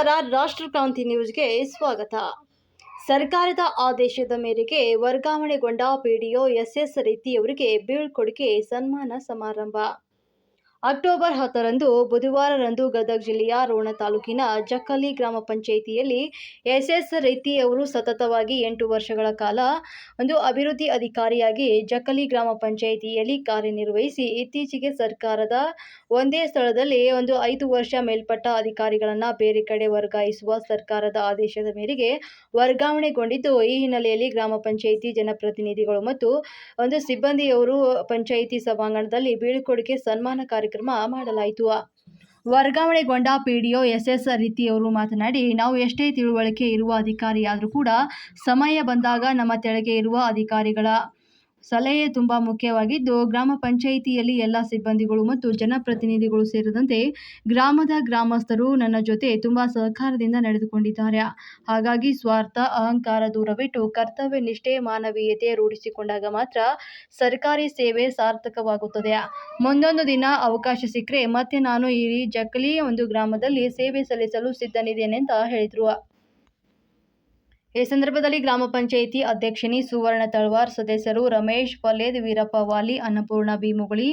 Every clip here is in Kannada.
ನಮಸ್ಕಾರ ರಾಷ್ಟ್ರ ಕ್ರಾಂತಿ ನ್ಯೂಸ್ಗೆ ಸ್ವಾಗತ. ಸರ್ಕಾರದ ಆದೇಶದ ಮೇರೆಗೆ ವರ್ಗಾವಣೆಗೊಂಡ ಪಿಡಿಒ ಎಸ್ಎಸ್ ರೀತಿಯವರಿಗೆ ಬೀಳ್ಕೊಡುಗೆ ಸನ್ಮಾನ ಸಮಾರಂಭ. ಅಕ್ಟೋಬರ್ ಹತ್ತರಂದು ಬುಧವಾರರಂದು ಗದಗ ಜಿಲ್ಲೆಯ ರೋಣ ತಾಲೂಕಿನ ಜಕ್ಕಲಿ ಗ್ರಾಮ ಪಂಚಾಯಿತಿಯಲ್ಲಿ ಎಸ್ ಎಸ್ ಅವರು ಸತತವಾಗಿ ಎಂಟು ವರ್ಷಗಳ ಕಾಲ ಒಂದು ಅಭಿವೃದ್ಧಿ ಅಧಿಕಾರಿಯಾಗಿ ಜಕ್ಕಲಿ ಗ್ರಾಮ ಪಂಚಾಯಿತಿಯಲ್ಲಿ ಕಾರ್ಯನಿರ್ವಹಿಸಿ ಇತ್ತೀಚೆಗೆ ಸರ್ಕಾರದ ಒಂದೇ ಸ್ಥಳದಲ್ಲಿ ಒಂದು ಐದು ವರ್ಷ ಮೇಲ್ಪಟ್ಟ ಅಧಿಕಾರಿಗಳನ್ನು ಬೇರೆ ಕಡೆ ವರ್ಗಾಯಿಸುವ ಸರ್ಕಾರದ ಆದೇಶದ ಮೇರೆಗೆ ವರ್ಗಾವಣೆಗೊಂಡಿದ್ದು, ಈ ಹಿನ್ನೆಲೆಯಲ್ಲಿ ಗ್ರಾಮ ಪಂಚಾಯಿತಿ ಜನಪ್ರತಿನಿಧಿಗಳು ಮತ್ತು ಒಂದು ಸಿಬ್ಬಂದಿಯವರು ಪಂಚಾಯಿತಿ ಸಭಾಂಗಣದಲ್ಲಿ ಬೀಳ್ಕೊಡುಗೆ ಸನ್ಮಾನ ಕಾರ್ಯಕ್ರಮ ಮಾಡಲಾಯಿತು. ವರ್ಗಾವಣೆಗೊಂಡ ಪಿಡಿಒ ರೀತಿ ರೀತಿಯವರು ಮಾತನಾಡಿ, ನಾವು ಎಷ್ಟೇ ತಿಳುವಳಿಕೆ ಇರುವ ಅಧಿಕಾರಿಯಾದರೂ ಕೂಡ ಸಮಯ ಬಂದಾಗ ನಮ್ಮ ತೆಳಗೆ ಇರುವ ಅಧಿಕಾರಿಗಳ ಸಲಹೆ ತುಂಬ ಮುಖ್ಯವಾಗಿದ್ದು, ಗ್ರಾಮ ಪಂಚಾಯಿತಿಯಲ್ಲಿ ಎಲ್ಲ ಸಿಬ್ಬಂದಿಗಳು ಮತ್ತು ಜನಪ್ರತಿನಿಧಿಗಳು ಸೇರಿದಂತೆ ಗ್ರಾಮದ ಗ್ರಾಮಸ್ಥರು ನನ್ನ ಜೊತೆ ತುಂಬ ಸಹಕಾರದಿಂದ ನಡೆದುಕೊಂಡಿದ್ದಾರೆ. ಹಾಗಾಗಿ ಸ್ವಾರ್ಥ, ಅಹಂಕಾರ ದೂರವಿಟ್ಟು ಕರ್ತವ್ಯ ನಿಷ್ಠೆ, ಮಾನವೀಯತೆ ರೂಢಿಸಿಕೊಂಡಾಗ ಮಾತ್ರ ಸರ್ಕಾರಿ ಸೇವೆ ಸಾರ್ಥಕವಾಗುತ್ತದೆ. ಮುಂದೊಂದು ದಿನ ಅವಕಾಶ ಸಿಕ್ಕರೆ ಮತ್ತೆ ನಾನು ಈ ಜಕ್ಕಲಿ ಒಂದು ಗ್ರಾಮದಲ್ಲಿ ಸೇವೆ ಸಲ್ಲಿಸಲು ಸಿದ್ಧನಿದ್ದೇನೆ ಅಂತ ಹೇಳಿದರು. ಈ ಸಂದರ್ಭದಲ್ಲಿ ಗ್ರಾಮ ಪಂಚಾಯಿತಿ ಅಧ್ಯಕ್ಷಿಣಿ ಸುವರ್ಣ ತಳ್ವಾರ್, ಸದಸ್ಯರು Ramesh Paled Veerappa Wali, Annapurna Bhimuguli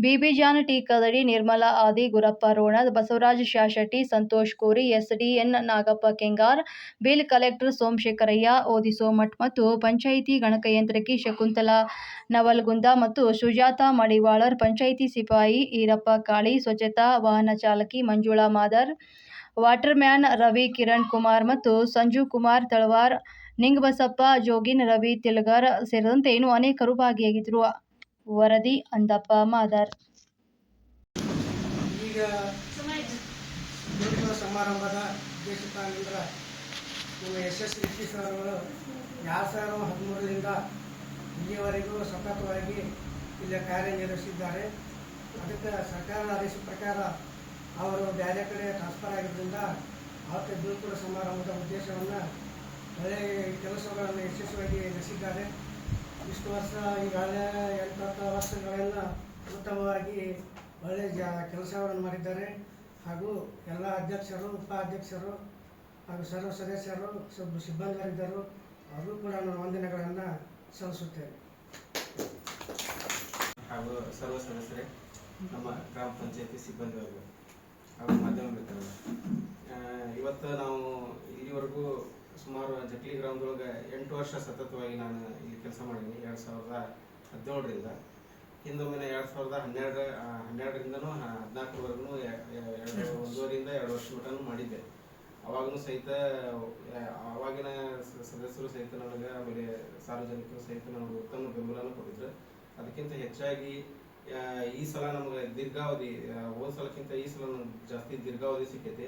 Bibijan T Kadadi, Nirmala Adi, Gurappa Rona Basavaraj Shashetti, Santosh Kori, SDN Nagappa Kengar, bill collector Somashekharayya, ಓದಿ ಸೋಮಠ್ ಮತ್ತು ಪಂಚಾಯಿತಿ ಗಣಕಯಂತ್ರಕಿ ಶಕುಂತಲಾ ನವಲ್ಗುಂದ ಮತ್ತು ಸುಜಾತಾ ಮಡಿವಾಳರ್, ಪಂಚಾಯಿತಿ ಸಿಪಾಯಿ ಈರಪ್ಪ ಕಾಳಿ, ಸ್ವಚ್ಛತಾ ವಾಹನ ಚಾಲಕಿ ಮಂಜುಳಾ ಮಾದರ್ ವಾಟರ್ಮ್ಯಾನ್ ರವಿ ಕಿರಣ್ ಕುಮಾರ್ ಮತ್ತು ಸಂಜು ಕುಮಾರ್ ತಳವಾರ್, ನಿಂಗಬಸಪ್ಪ, ಜೋಗಿನ್ ರವಿ ತಿಲಗರ್ ಸೇರಿದಂತೆ ಇನ್ನೂ ಅನೇಕರು ಭಾಗಿಯಾಗಿದ್ದರು ವರದಿ, ಅಂದಪ್ಪ ಮಾದರ್. ಈಗ ಸಮಾರಂಭದ ನಮ್ಮ ರೆಡ್ಡಿ ಸರ್ ಅವರು ಎರಡು ಸಾವಿರದ ಹದಿಮೂರರಿಂದ ಇಲ್ಲಿಯವರೆಗೂ ಸತತವಾಗಿ ಇಲ್ಲಿ ಕಾರ್ಯನಿರ್ವಹಿಸಿದ್ದಾರೆ. ಅದಕ್ಕೆ ಸರ್ಕಾರದ ಆದೇಶ ಪ್ರಕಾರ ಅವರು ಬೇರೆ ಕಡೆ ಟ್ರಾನ್ಸ್ಫರ್ ಆಗಿದ್ದರಿಂದ ಅವತ್ತು ಬೀಳ್ಕೊಡ ಸಮಾರಂಭದ ಉದ್ದೇಶವನ್ನು ಒಳ್ಳೆಯ ಕೆಲಸಗಳನ್ನು ಯಶಸ್ವಿಯಾಗಿ ನಡೆಸಿದ್ದಾರೆ. ಇಷ್ಟು ವರ್ಷ ಈಗಾಗಲೇ ಎಂಟತ್ತು ವರ್ಷಗಳನ್ನು ಉತ್ತಮವಾಗಿ ಒಳ್ಳೆಯ ಜ ಕೆಲಸಗಳನ್ನು ಮಾಡಿದ್ದಾರೆ. ಹಾಗೂ ಎಲ್ಲ ಅಧ್ಯಕ್ಷರು, ಉಪಾಧ್ಯಕ್ಷರು ಹಾಗೂ ಸರ್ವ ಸದಸ್ಯರು ಸ್ವಲ್ಪ ಸಿಬ್ಬಂದಿಗಳಿದ್ದರು ಅವರು ಕೂಡ ನಾನು ವಂದನೆಗಳನ್ನು ಸಲ್ಲಿಸುತ್ತೇನೆ. ಹಾಗೂ ಸರ್ವ ಸದಸ್ಯರೇ, ನಮ್ಮ ಗ್ರಾಮ ಪಂಚಾಯತಿ ಸಿಬ್ಬಂದಿ ವರ್ಗ ಹಾಗೂ ಮಾಧ್ಯಮ ಇವತ್ತು ನಾವು ಇಲ್ಲಿವರೆಗೂ ಸುಮಾರು ಜಕ್ಲಿ ಗ್ರಾಮದೊಳಗೆ ಎಂಟು ವರ್ಷ ಸತತವಾಗಿ ನಾನು ಇಲ್ಲಿ ಕೆಲಸ ಮಾಡೀನಿ ಎರಡು ಸಾವಿರದ ಹದಿನೇಳರಿಂದ. ಹಿಂದೊಮ್ಮೆ ಎರಡು ಸಾವಿರದ ಹನ್ನೆರಡು ಹನ್ನೆರಡರಿಂದನೂ ಹದಿನಾಲ್ಕರವರೆಗೂ ಎರಡು ಒಂದೂವರಿಂದ ಎರಡು ವರ್ಷ ಮಟನೂ ಮಾಡಿದ್ದೆ. ಅವಾಗೂ ಸಹಿತ ಆವಾಗಿನ ಸದಸ್ಯರು ಸಹಿತ ನನಗೆ, ಆಮೇಲೆ ಸಾರ್ವಜನಿಕರು ಸಹಿತ ನನಗೆ ಉತ್ತಮ ಬೆಂಬಲನೂ ಕೊಟ್ಟಿದ್ರು. ಅದಕ್ಕಿಂತ ಹೆಚ್ಚಾಗಿ ಈ ಸಲ ನಮ್ಗೆ ದೀರ್ಘಾವಧಿ ಹೋದ ಸಲಕ್ಕಿಂತ ಈ ಸಲ ಜಾಸ್ತಿ ದೀರ್ಘಾವಧಿ ಸಿಕ್ಕೈತಿ.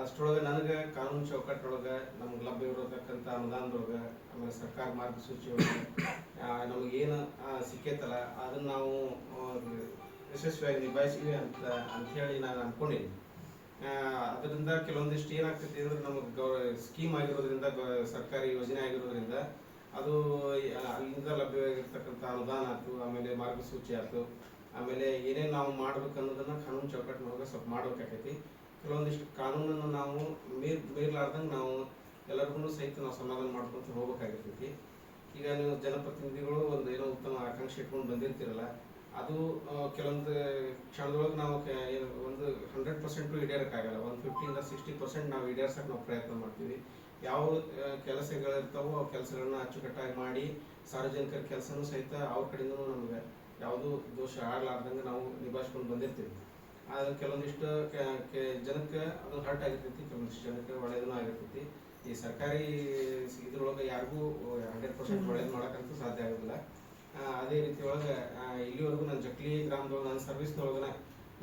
ಅಷ್ಟರೊಳಗೆ ನನಗೆ ಕಾನೂನು ಚೌಕಟ್ಟೊಳಗೆ ನಮ್ಗೆ ಲಭ್ಯ ಇರತಕ್ಕಂಥ ಅನುದಾನದೊಳಗೆ, ಆಮೇಲೆ ಸರ್ಕಾರ ಮಾರ್ಗಸೂಚಿ ಒಳಗೆ ನಮಗೇನು ಸಿಕ್ಕೈತಲ್ಲ, ಅದನ್ನು ನಾವು ಯಶಸ್ವಿಯಾಗಿ ನಿಭಾಯಿಸಿವಿ ಅಂತ ಅಂಥೇಳಿ ನಾನು ಅಂದ್ಕೊಂಡಿದ್ದೀನಿ ಅದರಿಂದ ಕೆಲವೊಂದಿಷ್ಟು ಏನಾಗ್ತೈತಿ ಅಂದ್ರೆ ನಮಗೆ ಗೌ ಸ್ಕೀಮ್ ಆಗಿರೋದ್ರಿಂದ ಸರ್ಕಾರಿ ಯೋಜನೆ ಆಗಿರೋದ್ರಿಂದ ಅದು ಅಲ್ಲಿಂದ ಲಭ್ಯವಾಗಿರ್ತಕ್ಕಂಥ ಅನುದಾನ ಆಯ್ತು, ಆಮೇಲೆ ಮಾರ್ಗಸೂಚಿ ಆಯ್ತು, ಆಮೇಲೆ ಏನೇನು ನಾವು ಮಾಡ್ಬೇಕು ಅನ್ನೋದನ್ನ ಕಾನೂನು ಚೌಕಟ್ಟಿನೊಳಗೆ ಸ್ವಲ್ಪ ಮಾಡ್ಬೇಕಾಕೈತಿ. ಕೆಲವೊಂದಿಷ್ಟು ಕಾನೂನನ್ನು ನಾವು ಮೀರ್, ಮೀರ್ಲಾರ್ದಂಗೆ ನಾವು ಎಲ್ಲರಿಗೂ ಸಹಿತ ನಾವು ಸಮಾಧಾನ ಮಾಡ್ಕೊಂತ ಹೋಗ್ಬೇಕಾಗಿರ್ತೈತಿ. ಈಗ ನೀವು ಜನಪ್ರತಿನಿಧಿಗಳು ಒಂದು ಏನೋ ಉತ್ತಮ ಆಕಾಂಕ್ಷೆ ಇಟ್ಕೊಂಡು ಬಂದಿರ್ತೀರಲ್ಲ ಅದು ಕೆಲವೊಂದು ಕ್ಷಣದೊಳಗೆ ನಾವು ಒಂದು ಹಂಡ್ರೆಡ್ ಪರ್ಸೆಂಟು ಈಡೇರಕ್ಕಾಗಲ್ಲ. ಒಂದು ಫಿಫ್ಟಿಯಿಂದ ಸಿಕ್ಸ್ಟಿ ಪರ್ಸೆಂಟ್ ನಾವು ಈಡೇರ್ಸಕ್ಕೆ ನಾವು ಪ್ರಯತ್ನ ಮಾಡ್ತೀವಿ. ಯಾವ ಕೆಲಸಗಳಿರ್ತಾವೋ ಆ ಕೆಲಸಗಳನ್ನ ಅಚ್ಚುಕಟ್ಟಾಗಿ ಮಾಡಿ ಸಾರ್ವಜನಿಕರ ಕೆಲಸನೂ ಸಹಿತ ಅವ್ರ ಕಡೆಯಿಂದನೂ ನಮಗೆ ಯಾವುದೂ ದೋಷ ಆಗ್ಲಾರ್ದಂಗೆ ನಾವು ನಿಭಾಯಿಸ್ಕೊಂಡು ಬಂದಿರ್ತೀವಿ. ಆದರೆ ಕೆಲವೊಂದಿಷ್ಟು ಜನಕ್ಕೆ ಅದು ಹರ್ಟ್ ಆಗಿರ್ತೈತಿ, ಕೆಲವೊಂದಿಷ್ಟು ಜನಕ್ಕೆ ಒಳ್ಳೇದೂ ಆಗಿರ್ತೈತಿ. ಈ ಸರ್ಕಾರಿ, ಇದ್ರೊಳಗೆ ಯಾರಿಗೂ ಹಂಡ್ರೆಡ್ ಪರ್ಸೆಂಟ್ ಒಳ್ಳೇದು ಮಾಡೋಕ್ಕಂತೂ ಸಾಧ್ಯ ಆಗೋದಿಲ್ಲ. ಅದೇ ರೀತಿ ಒಳಗೆ ಇಲ್ಲಿವರೆಗೂ ನಾನು ಜಕ್ಲಿ ಗ್ರಾಮದೊಳಗೆ, ನನ್ನ ಸರ್ವಿಸ್ನೊಳಗನ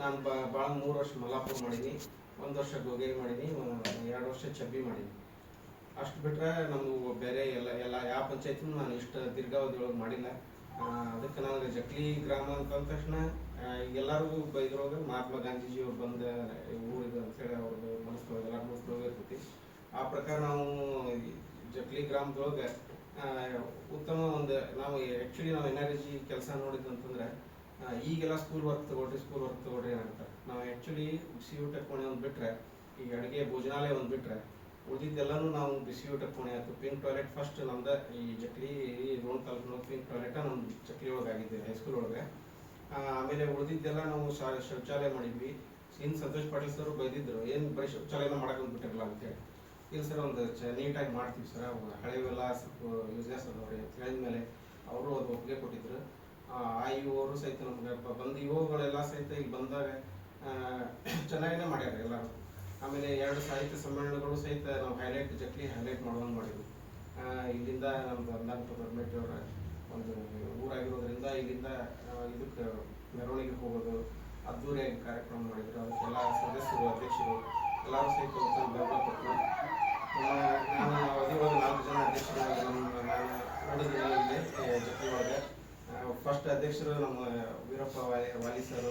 ನಾನು ಬಾ, ಭಾಳ ಮೂರು ವರ್ಷ ಮಲ್ಲಾಪುರ ಮಾಡೀನಿ, ಒಂದು ವರ್ಷ ಗೋಗೇರಿ ಮಾಡೀನಿ ಎರಡು ವರ್ಷ ಚಬ್ಬಿ ಮಾಡೀನಿ. ಅಷ್ಟು ಬಿಟ್ರೆ ನಮ್ಗೆ ಬೇರೆ ಎಲ್ಲ ಎಲ್ಲ, ಯಾವ ಪಂಚಾಯತ್ನೂ ನಾನು ಇಷ್ಟು ದೀರ್ಘಾವಧಿ ಒಳಗೆ ಮಾಡಿಲ್ಲ ಅದಕ್ಕೆ ನನಗೆ ಜಕ್ಲಿ ಗ್ರಾಮ ಅಂತ ಅಂದ ತಕ್ಷಣ ಎಲ್ಲರಿಗೂ ಇದ್ರೊಳಗೆ ಮಹಾತ್ಮ ಗಾಂಧೀಜಿ ಅವ್ರು ಬಂದ ಊರಿಗೆ ಅಂತೇಳಿ ಅವ್ರದ್ದು ಮನಸ್ಸೊಳಗೆ ಎಲ್ಲರ ಮನಸ್ಸೊಳಗೆ ಇರ್ತೈತಿ ಆ ಪ್ರಕಾರ ನಾವು ಜಕ್ಲಿ ಗ್ರಾಮದೊಳಗೆ ಉತ್ತಮ ಒಂದು, ನಾವು ಆ್ಯಕ್ಚುಲಿ ನಾವು ಎನ್ ಆರ್ ಜಿ ಕೆಲಸ ನೋಡಿದ್ದು ಅಂತಂದ್ರೆ ಈಗೆಲ್ಲ ಸ್ಕೂಲ್ ವರ್ಕ್ ತಗೊಳ್ರಿ ಸ್ಕೂಲ್ ವರ್ಕ್ ತಗೊಳ್ರಿ ಅಂತ. ನಾವು ಆ್ಯಕ್ಚುಲಿ ಬಿಸಿ ಯು ಕೋಣೆ ಒಂದು ಬಿಟ್ಟರೆ ಈಗ ಅಡುಗೆ ಭೋಜನಾಲಯ ಒಂದು ಬಿಟ್ಟರೆ ಉಳಿದಿದ್ದೆಲ್ಲನೂ ನಾವು ಬಿಸಿ ಊಟ ಕೋಣೆ ಆಯಿತು ಪಿಂಕ್ ಟಾಯ್ಲೆಟ್ ಫಸ್ಟ್ ನಮ್ದು ಈ ಜಕ್ಲಿ ರೋಣ ತಾಲೂಕಿನ ಪಿಂಕ್ ಟಾಯ್ಲೆಟ ನಮ್ಮ ಚಕ್ಲಿ ಒಳಗೆ ಆಗಿದ್ದೆ ಹೈಸ್ಕೂಲ್ ಒಳಗೆ. ಆಮೇಲೆ ಉಳಿದಿದ್ದೆಲ್ಲ ನಾವು ಶೌಚಾಲಯ ಮಾಡಿದ್ವಿ. ಇನ್ನು ಸಂತೋಷ್ ಪಾಟೀಲ್ ಸರ್ ಬೈದಿದ್ರು, ಏನು ಬರೀ ಶೌಚಾಲಯನ ಮಾಡಕ್ಕೆ ಬಂದ್ಬಿಟ್ಟಿರಲ್ಲ ಅಂತೇಳಿ. ಇಲ್ಲ ಸರ್, ಒಂದು ಚ, ನೀಟಾಗಿ ಮಾಡ್ತೀವಿ ಸರ್. ಹಳೆವೆಲ್ಲ ಸ್ವಲ್ಪ ಯೂಸಸ್ ಅದಾವ್ರಿ ಅಂತ ಹೇಳಿದ್ಮೇಲೆ ಅವರು ಅದು ಒಪ್ಪಿಗೆ ಕೊಟ್ಟಿದ್ರು. ಆ ಇ ಅವರು ಸಹಿತ ನಮ್ಗೆ ಬಂದು ಇವುಗಳೆಲ್ಲ ಸಹಿತ ಇಲ್ಲಿ ಬಂದಾಗ ಚೆನ್ನಾಗೇ ಮಾಡ್ಯಾರ ಎಲ್ಲರೂ. ಆಮೇಲೆ ಎರಡು ಸಾಹಿತ್ಯ ಸಮ್ಮೇಳನಗಳು ಸಹಿತ ನಾವು ಹೈಲೈಟ್ ಜಕ್ಲಿ ಹೈಲೈಟ್ ಮಾಡುವಂಗೆ ಮಾಡಿದ್ವಿ. ಇಲ್ಲಿಂದ ನಮ್ದು ಅಂದಾಂತ ಅವರ ಒಂದು ಊರಾಗಿರೋದ್ರಿಂದ ಇಲ್ಲಿಂದ ಇದಕ್ಕೆ ಮೆರವಣಿಗೆ ಹೋಗೋದು, ಅದ್ದೂರಿಯಾಗಿ ಕಾರ್ಯಕ್ರಮ ಮಾಡಿದ್ರು. ಅದಕ್ಕೆಲ್ಲ ಸದಸ್ಯರು, ಅಧ್ಯಕ್ಷರು ನಾಲ್ಕು ಜನ ಅಧ್ಯಕ್ಷರು ನಮ್ಮ ನಾನು ಒಳಗೆ ಫಸ್ಟ್ ಅಧ್ಯಕ್ಷರು ನಮ್ಮ ವೀರಪ್ಪ ವಾಲಿ ವಾಲಿ ಸರ್.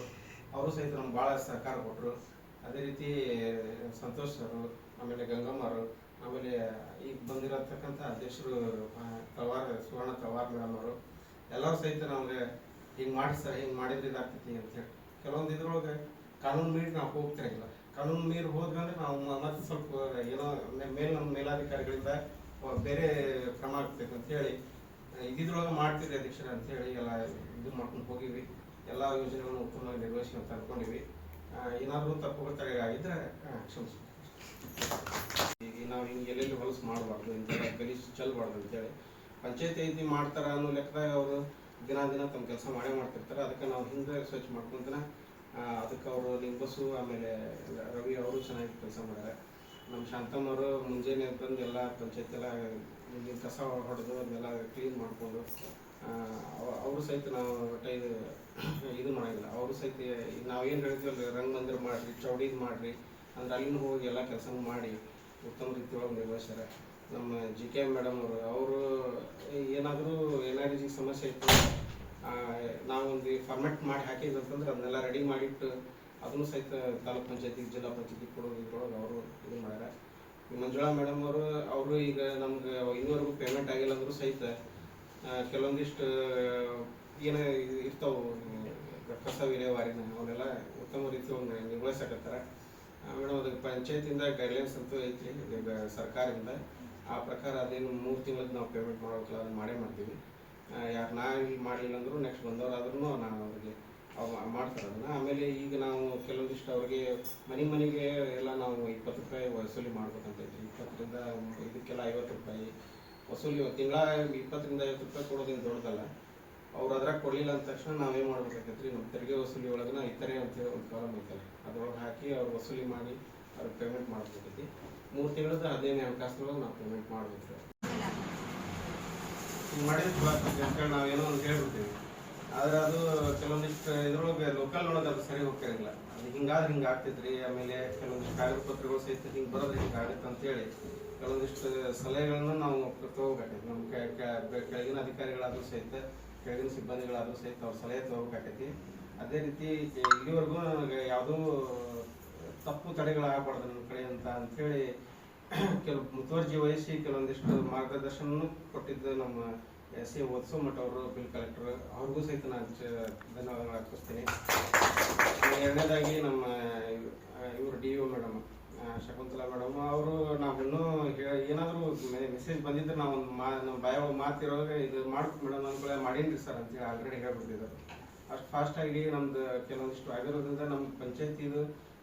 ಅವರು ಸಹಿತ ನಮ್ಗೆ ಭಾಳ ಸಹಕಾರ ಕೊಟ್ಟರು ಅದೇ ರೀತಿ, ಸಂತೋಷ್ ಸರ್, ಆಮೇಲೆ ಗಂಗಮ್ಮರು ಆಮೇಲೆ ಈಗ ಬಂದಿರತಕ್ಕಂಥ ಅಧ್ಯಕ್ಷರು ತವಾರ್ ಸುವರ್ಣ ತವಾರ್ ಮೇಡಮ್ ಅವರು. ಎಲ್ಲರೂ ಸಹಿತ ನಮಗೆ ಹಿಂಗೆ ಮಾಡಿ ಸರ್ ಹಿಂಗೆ ಮಾಡಿದ್ರೆ ಇದಾಗ್ತೈತಿ ಅಂತೇಳಿ ಕೆಲವೊಂದು ಇದ್ರೊಳಗೆ ಕಾನೂನು ಮೀಟ್ ನಾವು ಹೋಗ್ತಿರಂಗಿಲ್ಲ ಕಾನೂನು ಮೀರಿ ಹೋದ್ರೆ ಅಂದ್ರೆ ನಾವು ಮತ್ತೆ ಸ್ವಲ್ಪ, ಏನೋ ಮೇಲ್ ನಮ್ಮ ಮೇಲಾಧಿಕಾರಿಗಳಿಂದ ಬೇರೆ ಕ್ರಮ ಆಗ್ತೈತೆ ಅಂತೇಳಿ ಇದ್ರೊಳಗೆ ಮಾಡ್ತೀರಿ ಅಧ್ಯಕ್ಷರ ಅಂತೇಳಿ ಎಲ್ಲ ಇದು ಮಾಡ್ಕೊಂಡು ಹೋಗಿವಿ. ಎಲ್ಲ ಯೋಜನೆಗಳನ್ನು ಉತ್ತಮವಾಗಿ ನಿರ್ವಹಿಸ್ಕೊಂತ ಅನ್ಕೊಂಡಿವಿ ಏನಾದ್ರು ತಪ್ಪುಗಳು ಆಗಿದ್ರೆ ಕ್ಷಮಿಸಿ ಈಗ ನಾವು ಹಿಂಗೆ ಎಲ್ಲೆಲ್ಲಿ ಹೊಲಸು ಮಾಡಬಾರ್ದು ಬೆಲೆ ಗಲೀಜು ಚೆಲ್ಲಬಾರ್ದು ಅಂತೇಳಿ ಪಂಚಾಯತಿ ಐತಿ ಮಾಡ್ತಾರ ಅನ್ನೋ ಲೆಕ್ಕದಾಗ ಅವರು ದಿನ ದಿನ ತಮ್ಮ ಕೆಲಸ ಮಾಡೇ ಮಾಡ್ತಿರ್ತಾರೆ. ಅದಕ್ಕೆ ನಾವು ಹಿಂದೆ ಸ್ವಚ್ಛ ಮಾಡ್ಕೊಂತನ ಅದಕ್ಕೆ ಅವರು ನಿಂಬಸು ಆಮೇಲೆ ರವಿ ಅವರು ಚೆನ್ನಾಗಿ ಕೆಲಸ ಮಾಡ್ಯಾರ. ನಮ್ಮ ಶಾಂತಮ್ಮ ಅವರು ಮುಂಜಾನೆ ಬಂದು ಎಲ್ಲ ಪಂಚಾಯತ್ ಎಲ್ಲ ಮುಂದಿನ ಕಸ ಹೊಡೆದು ಅದನ್ನೆಲ್ಲ ಕ್ಲೀನ್ ಮಾಡಿಕೊಂಡು ಅವರು ಸಹಿತ ನಾವು ಒಟ್ಟ ಇದು ಇದು ಮಾಡೋಂಗಿಲ್ಲ. ಅವರು ಸಹಿತ ನಾವೇನು ಹೇಳ್ತೀವಲ್ಲ ರಂಗಮಂದಿರ ಮಾಡಿರಿ, ಚೌಡಿದ್ ಮಾಡಿರಿ, ಅಂದ್ರೆ ಅಲ್ಲಿನೂ ಹೋಗಿ ಎಲ್ಲ ಕೆಲಸ ಮಾಡಿ ಉತ್ತಮ ರೀತಿಯೊಳಗೆ ನಿರ್ವಹಿಸ್ಯಾರ. ನಮ್ಮ ಜಿ ಕೆ ಮೇಡಮ್ ಅವರು ಅವರು ಏನಾದರೂ ಎನರ್ಜಿ ಸಮಸ್ಯೆ ಇತ್ತು ನಾವೊಂದು ಫಾರ್ಮೆಟ್ ಮಾಡಿ ಹಾಕಿದ್ದು ಅಂತಂದ್ರೆ ಅದನ್ನೆಲ್ಲ ರೆಡಿ ಮಾಡಿಟ್ಟು ಅದನ್ನು ಸಹಿತ ತಾಲೂಕ್ ಪಂಚಾಯತಿ, ಜಿಲ್ಲಾ ಪಂಚಾಯತಿ ಕೊಡೋದು ಕೊಡೋದು ಅವರು ಇದು ಮಾಡ್ಯಾರ. ಮಂಜುಳಾ ಮೇಡಮ್ ಅವರು ಅವರು ಈಗ ನಮ್ಗೆ ಇನ್ನೂವರೆಗೂ ಪೇಮೆಂಟ್ ಆಗಿಲ್ಲ ಅಂದ್ರೂ ಸಹಿತ ಕೆಲವೊಂದಿಷ್ಟು, ಏನು ಇರ್ತಾವು ಕಸ ವಿಲೇವಾರಿನ ಅವನ್ನೆಲ್ಲ ಉತ್ತಮ ರೀತಿ ಒಂದು ನಿರ್ವಹಿಸಕತ್ತಾರ. ಮೇಡಮ್ ಅದಕ್ಕೆ ಪಂಚಾಯತಿಯಿಂದ ಗೈಡ್ಲೈನ್ಸ್ ಅಂತೂ ಐತಿ ಸರ್ಕಾರದಿಂದ. ಆ ಪ್ರಕಾರ ಅದೇನು ಮೂರು ತಿಂಗಳದ್ದು ನಾವು ಪೇಮೆಂಟ್ ಮಾಡೋಕ್ಕಿಲ್ಲ ಅದನ್ನು ಮಾಡೇ ಮಾಡ್ತೀವಿ. ಯಾರು ನಾ ಇಲ್ಲಿ ಮಾಡಲಿಲ್ಲ ಅಂದರೂ ನೆಕ್ಸ್ಟ್ ಬಂದವರಾದ್ರೂ ನಾನು ಅವ್ರಿಗೆ ಅವ್ ಮಾಡ್ತಾರೆ ಅದನ್ನು. ಆಮೇಲೆ ಈಗ ನಾವು ಕೆಲವೊಂದಿಷ್ಟು ಅವ್ರಿಗೆ ಮನೆ ಮನೆಗೆ ಎಲ್ಲ ನಾವು ಇಪ್ಪತ್ತು ರೂಪಾಯಿ ವಸೂಲಿ ಮಾಡ್ಬೇಕಂತೈತಿ ಇಪ್ಪತ್ತರಿಂದ ಇದಕ್ಕೆಲ್ಲ ಐವತ್ತು ರೂಪಾಯಿ ವಸೂಲಿ ತಿಂಗಳ ಇಪ್ಪತ್ತರಿಂದ ಐವತ್ತು ರೂಪಾಯಿ ಕೊಡೋದೇನು ದೊಡ್ಡದಲ್ಲ. ಅವ್ರು ಅದ್ರಾಗ ಕೊಡಲಿಲ್ಲ ಅಂದ ತಕ್ಷಣ ನಾವೇನು ಮಾಡ್ಬೇಕಾಗೈತ್ರಿ? ನಮ್ಮ ತೆರಿಗೆ ವಸೂಲಿ ಒಳಗನ ಇತರೆ ಅಂತೇಳಿ ಒಂದು ಕಾಲಮ್ ಐತಲ್ಲ. ಅದ್ರೊಳಗೆ ಹಾಕಿ ಅವ್ರು ವಸೂಲಿ ಮಾಡಿ ಅವ್ರಿಗೆ ಪೇಮೆಂಟ್ ಮಾಡ್ಬೇಕೈತಿ. ಮೂರು ತಿಂಗಳದ ಹದಿನೈದು ಹಣಕಾಸಿನೊಳಗೆ ನಾವು ಪೇಮೆಂಟ್ ಮಾಡ್ಬೇಕು ಮಾಡಿದ್ರೆ ಚಲೋ ಅಂತೇಳಿ ನಾವು ಏನೋ ಒಂದು ಹೇಳ್ಬಿಡ್ತೀವಿ. ಆದ್ರೆ ಅದು ಕೆಲವೊಂದಿಷ್ಟು ಇದ್ರೊಳಗೆ ಲೋಕಲ್ ಒಳಗೆ ಅದು ಸರಿ ಹೋಗ್ತಿರಲಿಲ್ಲ ಅದು ಹಿಂಗಾದ್ರೆ ಹಿಂಗೆ ಆಗ್ತೈತ್ರಿ, ಆಮೇಲೆ ಕೆಲವೊಂದಿಷ್ಟು ಕಾಗದ ಪತ್ರಗಳು ಸಹಿತ ಹಿಂಗೆ ಬರೋದ್ರೆ ಹಿಂಗೆ ಆಗುತ್ತೆ ಅಂತೇಳಿ ಕೆಲವೊಂದಿಷ್ಟು ಸಲಹೆಗಳನ್ನು ನಾವು ತಗೋಬೇಕಾಗೈತಿ ನಮ್ಮ ಕೆಳಗಿನ ಅಧಿಕಾರಿಗಳಾದ್ರೂ ಸಹಿತ, ಕೆಳಗಿನ ಸಿಬ್ಬಂದಿಗಳಾದ್ರೂ ಸಹಿತ ಅವ್ರ ಸಲಹೆ ತಗೋಬೇಕಾಗ್ತೈತಿ. ಅದೇ ರೀತಿ ಇಲ್ಲಿವರೆಗೂ ನನಗೆ ಯಾವುದೂ ತಪ್ಪು ತಡೆಗಳಾಗಬಾರ್ದು ನನ್ನ ಕಡೆ ಅಂತ ಅಂಥೇಳಿ ಕೆಲವು ಮುತುವರ್ಜಿ ವಹಿಸಿ ಕೆಲವೊಂದಿಷ್ಟು ಮಾರ್ಗದರ್ಶನ ಕೊಟ್ಟಿದ್ದು ನಮ್ಮ ಎಸ್ ಎ ಓದ್ಸೋ ಮಠ ಅವರು, ಬಿಲ್ ಕಲೆಕ್ಟರ್ ಅವ್ರಿಗೂ ಸಹಿತ ನಾನು ಧನ್ಯವಾದಗಳು ಅರ್ಪಿಸ್ತೀನಿ. ಎರಡನೇದಾಗಿ ನಮ್ಮ ಇವರು D O madam Shakuntala madam, ಅವರು ನಾವು ಇನ್ನೂ ಹೇ- ಏನಾದರೂ ಮೆಸೇಜ್ ಬಂದಿದ್ರೆ ನಾವು ಒಂದು ಮಾ, ನಮ್ಮ ಬಾಯ ಮಾತಿರೋವಾಗ ಇದು ಮಾಡ್ಬೇಕು ಮೇಡಮ್ ಅಂದ್ಕೊಳ್ಳೆ ಮಾಡೀನಿ ಸರ್ ಅಂತೇಳಿ ಆಲ್ರೆಡಿ ಹೇಳ್ಬಿಟ್ಟಿದ್ದಾರೆ. ಅಷ್ಟು ಫಾಸ್ಟಾಗಿ ನಮ್ದು ಕೆಲವೊಂದಿಷ್ಟು ಆಗಿರೋದ್ರಿಂದ ನಮ್ಮ ಪಂಚಾಯತಿದು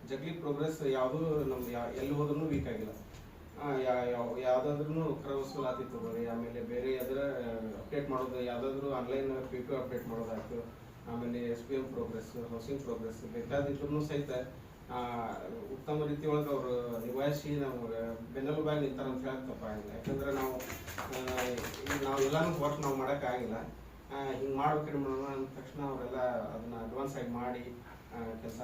ಜಗ್ಲಿ ಪ್ರೋಗ್ರೆಸ್ ಯಾವುದೂ ನಮ್ದು ಯಾ, ಎಲ್ಲಿ ಹೋದ್ರೂ ವೀಕ್ ಆಗಿಲ್ಲ. ಯಾವುದಾದ್ರೂ ಕ್ರಮಸ್ಕೂಲ್ ಆತಿ ತಗೋರಿ ಆಮೇಲೆ ಬೇರೆ ಯಾವ್ದಾರ ಅಪ್ಡೇಟ್ ಮಾಡೋದು, ಯಾವ್ದಾದ್ರು ಆನ್ಲೈನ್ ಪಿ ಪಿ ಅಪ್ಡೇಟ್ ಮಾಡೋದಾಯ್ತು, ಆಮೇಲೆ S P M progress housing progress ಬೇಕಾದಿದ್ರು ಸಹಿತ ಉತ್ತಮ ರೀತಿ ಒಳಗೆ ಅವರು ನಿಭಾಯಿಸಿ ನಮ್ಗೆ ಬೆನ್ನೆಲುಬಾಗಿ ನಿಂತಾರ ಅಂತ ಹೇಳಕ್ ತಪ್ಪಾಗಿಲ್ಲ ಯಾಕಂದ್ರೆ ನಾವು ನಾವು ಎಲ್ಲಾನು ವರ್ಕ್ ನಾವು ಮಾಡೋಕ್ಕಾಗಿಲ್ಲ ಹಿಂಗೆ ಮಾಡ್ಬೇಕ್ರಿ ಮಾಡೋಣ ಅಂದ ತಕ್ಷಣ ಅವರೆಲ್ಲ ಅದನ್ನ ಅಡ್ವಾನ್ಸ್ ಆಗಿ ಮಾಡಿ ಕೆಲಸ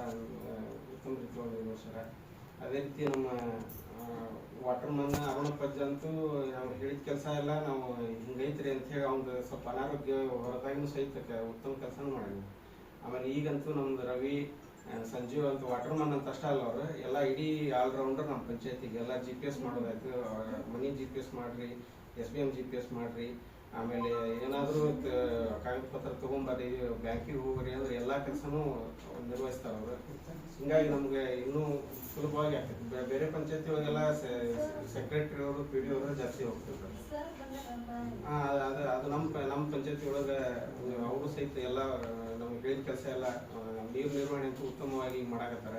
ಉತ್ತಮ ರೀತಿ ಒಳಗೆ ಅದೇ ರೀತಿ ನಮ್ಮ ವಾಟರ್ ಮನ್ ಅರುಣ ಪಜ್ಜ ಅಂತೂ ನಾವು ಹೇಳಿದ ಕೆಲಸ ಎಲ್ಲ ನಾವು ಹಿಂಗೈತ್ರಿ ಅಂತ ಹೇಳಿ ಅವ್ನು ಸ್ವಲ್ಪ ಅನಾರೋಗ್ಯ ಹೊರತಾಗಿನೂ ಸಹಿತ ಉತ್ತಮ ಕೆಲಸನೂ ಮಾಡಿದ್ವಿ. ಆಮೇಲೆ ಈಗಂತೂ ನಮ್ದು ರವಿ ಸಂಜೀವ್ ಅಂತ ವಾಟರ್ ಮನ್ ಅಂತ ಅಷ್ಟ ಅಲ್ಲ ಅವರು. ಎಲ್ಲ ಇಡೀ ಆಲ್ರೌಂಡರ್ ನಮ್ಮ ಪಂಚಾಯತಿಗೆ. ಎಲ್ಲ ಜಿ ಪಿ ಎಸ್ ಮಾಡೋದಾಯ್ತು. ಮನಿ ಜಿ ಪಿ ಎಸ್ ಮಾಡ್ರಿ S B M G P S ಮಾಡ್ರಿ. ಆಮೇಲೆ ಏನಾದರೂ ಕಾಗದ ಪತ್ರ ತೊಗೊಂಬರ್ರಿ ಬ್ಯಾಂಕಿಗೆ ಹೋಗ್ರಿ ಅಂದ್ರೆ ಎಲ್ಲ ಕೆಲಸನೂ ನಿರ್ವಹಿಸ್ತಾರೆ ಅವರು. ಹಿಂಗಾಗಿ ನಮಗೆ ಇನ್ನೂ ಸುಲಭವಾಗಿ ಆಗ್ತೈತಿ. ಬೇರೆ ಪಂಚಾಯತಿ ಒಳಗೆಲ್ಲ ಸೆಕ್ರೆಟರಿ ಅವರು ಪಿ ಡಿ ಅವರು ಜಾಸ್ತಿ ಹೋಗ್ತಿರ್ತಾರೆ ಆ, ಅದು ಅದು ನಮ್ಮ ನಮ್ಮ ಪಂಚಾಯತಿ ಒಳಗೆ ಅವರು ಸಹಿತ ಎಲ್ಲ ನಮ್ಗೆ ಹೇಳಿದ ಕೆಲಸ ಎಲ್ಲ ನೀರು ನಿರ್ವಹಣೆ ಅಂತೂ ಉತ್ತಮವಾಗಿ ಮಾಡಾಕತ್ತಾರ.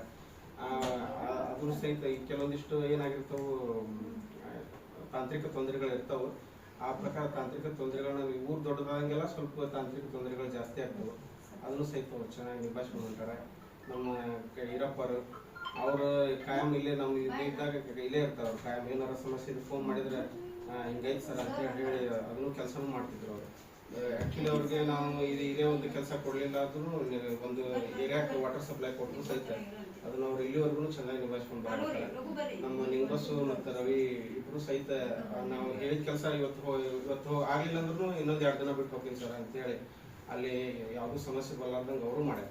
ಅದ್ರ ಸಹಿತ ಕೆಲವೊಂದಿಷ್ಟು ಏನಾಗಿರ್ತಾವೆ ತಾಂತ್ರಿಕ ತೊಂದರೆಗಳು ಇರ್ತಾವೆ ಆ ಪ್ರಕಾರ ತಾಂತ್ರಿಕ ತೊಂದರೆಗಳನ್ನ ಊರು ದೊಡ್ಡದಾದಂಗೆಲ್ಲ ಸ್ವಲ್ಪ ತಾಂತ್ರಿಕ ತೊಂದರೆಗಳು ಜಾಸ್ತಿ ಆಗ್ತವೆ. ಅದನ್ನು ಸಹಿತ ಚೆನ್ನಾಗಿ ನಿಭಾಯಿಸ್ಕೊಂಡು ಹೊಂಟಾರೆ ನಮ್ಮ ಈರಪ್ಪರು, ಅವರು ಕಾಯಂ ಇಲ್ಲೇ ನಮ್ಮ ಇದ್ದಾಗ ಇಲ್ಲೇ ಇರ್ತಾರೆ ಅವ್ರು. ಕಾಯಂ ಏನಾರ ಸಮಸ್ಯೆ ಫೋನ್ ಮಾಡಿದ್ರೆ ಹಿಂಗೈತೆ ಸರ್ ಅಂತ ಹೇಳಿ ಅದನ್ನು ಕೆಲಸನೂ ಮಾಡ್ತಿದ್ರು ಅವರು. ಆ್ಯಕ್ಚುಲಿ ಅವ್ರಿಗೆ ನಾವು ಇದು ಇದೇ ಒಂದು ಕೆಲಸ ಕೊಡಲಿಲ್ಲ ಆದ್ರೂ ಒಂದು ಏರಿಯಾಕ್ಕೆ ವಾಟರ್ ಸಪ್ಲೈ ಕೊಟ್ಟರು ಸಹಿತ. ಅದನ್ನು ಅವ್ರು ಇಲ್ಲಿವರೆಗೂ ಚೆನ್ನಾಗಿ ನಿಭಾಯಿಸ್ಕೊಂಡು ಬರ್ತಾರೆ ನಮ್ಮ ನಿಂಗಸು ಮತ್ತು ರವಿ ಇಬ್ಬರು ಸಹಿತ ನಾವು ಹೇಳಿದ ಕೆಲಸ ಇವತ್ತು ಇವತ್ತು ಆಗ್ಲಿಲ್ಲ ಅಂದ್ರೂ ಇನ್ನೊಂದು ಎರಡು ದಿನ ಬಿಟ್ಟು ಹೋಗ್ತೀನಿ ಸರ್ ಅಂತೇಳಿ ಅಲ್ಲಿ ಯಾವುದೂ ಸಮಸ್ಯೆ ಬರಲಾರ್ದಂಗೆ ಅವರು ಮಾಡ್ಯಾರ